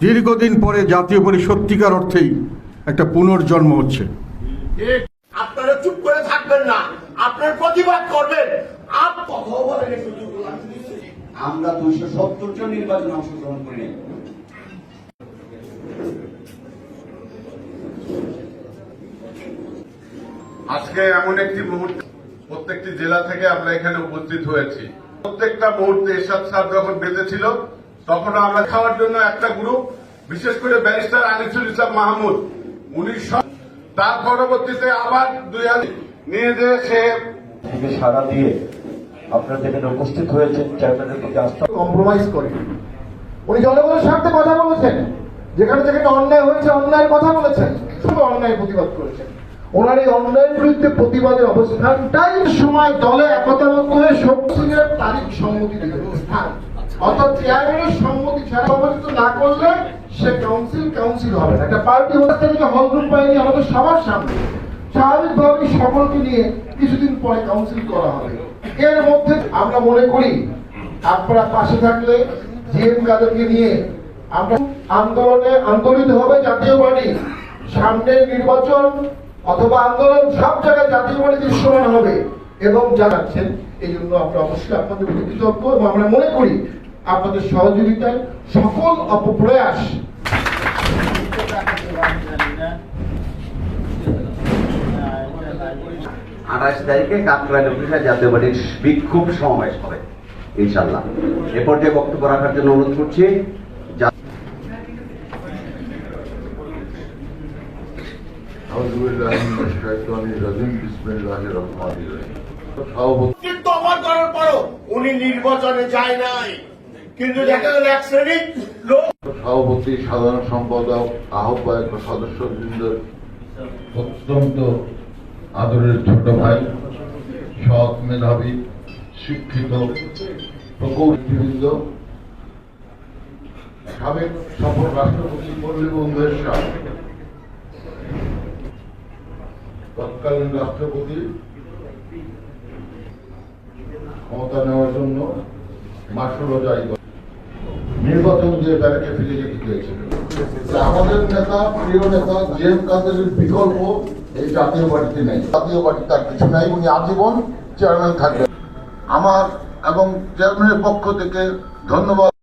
দীর্ঘদিন পরে জাতীয় পার্টি সত্যিকার অর্থেই একটা পুনর্জন্ম হচ্ছে। আপনারা চুপ করে থাকবেন না। আপনার প্রতিবাদ করবেন। আমরা দুইশো সত্তর জন নির্বাচনে অংশগ্রহণ করি আজকে এমন একটি মুহূর্ত প্রত্যেকটি জেলা থেকে আমরা এখানে উপস্থিত হয়েছি। প্রত্যেকটা মুহূর্তে এরশাদ স্যার যখন বেঁচে ছিল তখন আমরা খাওয়ার জন্য একটা গ্রুপ বিশেষ করে ব্যারিস্টার আনিসুল ইসলাম মাহমুদ। উনি তার পরবর্তীতে আবার দুই হাজার নিয়ে যে সে থেকে সাড়া দিয়ে আপনারা যেখানে উপস্থিত হয়েছেন চেয়ারম্যানের প্রতি আস্থা কম্প্রোমাইজ করে উনি জনগণের স্বার্থে কথা বলেছেন। যেখানে যেখানে অন্যায় হয়েছে অন্যায়ের কথা বলেছেন। শুধু অন্যায় প্রতিবাদ করেছেন। ওনার এই অন্যায়ের বিরুদ্ধে প্রতিবাদের অবস্থানটাই সময় দলে একতাবদ্ধ হয়ে শক্তি তারিখ সম্মতি দিতে স্থান। অর্থাৎ চেয়ারম্যানের সম্মতি ছাড়া সম্মতিত না করলে সে কাউন্সিল কাউন্সিল হবে না। একটা পার্টি হতে থেকে হল গ্রুপ পাইনি আমাদের সবার সামনে। স্বাভাবিকভাবেই সকলকে নিয়ে কিছুদিন পরে কাউন্সিল করা হবে। এর মধ্যে আমরা মনে করি, আপনারা পাশে থাকলে জিএম কাদেরকে নিয়ে আমরা আন্দোলনে আন্দোলিত হবে জাতীয় পার্টি। সামনের নির্বাচন অথবা আন্দোলন সব জায়গায় জাতীয় পার্টি দৃশ্যমান হবে এবং জানাচ্ছেন, এই জন্য আমরা অবশ্যই আপনাদের কৃতজ্ঞ এবং আমরা মনে করি আপনাদের সহযোগিতায় সকল অপপ্রয়াস আঠাশ তারিখে কাকরাইল অফিসে জাতীয় পার্টির বিক্ষোভ সমাবেশ হবে ইনশাল্লাহ এ পর্যায়ে বক্তব্য রাখার জন্য অনুরোধ করছি কিন্তু অবাক করার পরও উনি নির্বাচনে যায় নাই। কিন্তু দেখা গেল এক শ্রেণির লোক সভাপতি, সাধারণ সম্পাদক, আহ্বায়ক সদস্যবৃন্দ অত্যন্ত আদরের ছোট ভাই, সৎ মেধাবী, শিক্ষিত প্রকৌশলীবৃন্দ সাবেক সফল রাষ্ট্রপতি মুরলী বন্ধুয়ের তৎকালীন রাষ্ট্রপতি ক্ষমতা নেওয়ার জন্য মাসুরও জারি করেন। যে তাদেরকে ফিরে যেতে চেয়েছিল আমাদের নেতা, প্রিয় নেতা জে এম বিকল্প এই জাতীয় পার্টিতে নেই। জাতীয় পার্টি তার কিছু নাই, উনি আজীবন চেয়ারম্যান থাকবেন। আমার এবং চেয়ারম্যানের পক্ষ থেকে ধন্যবাদ।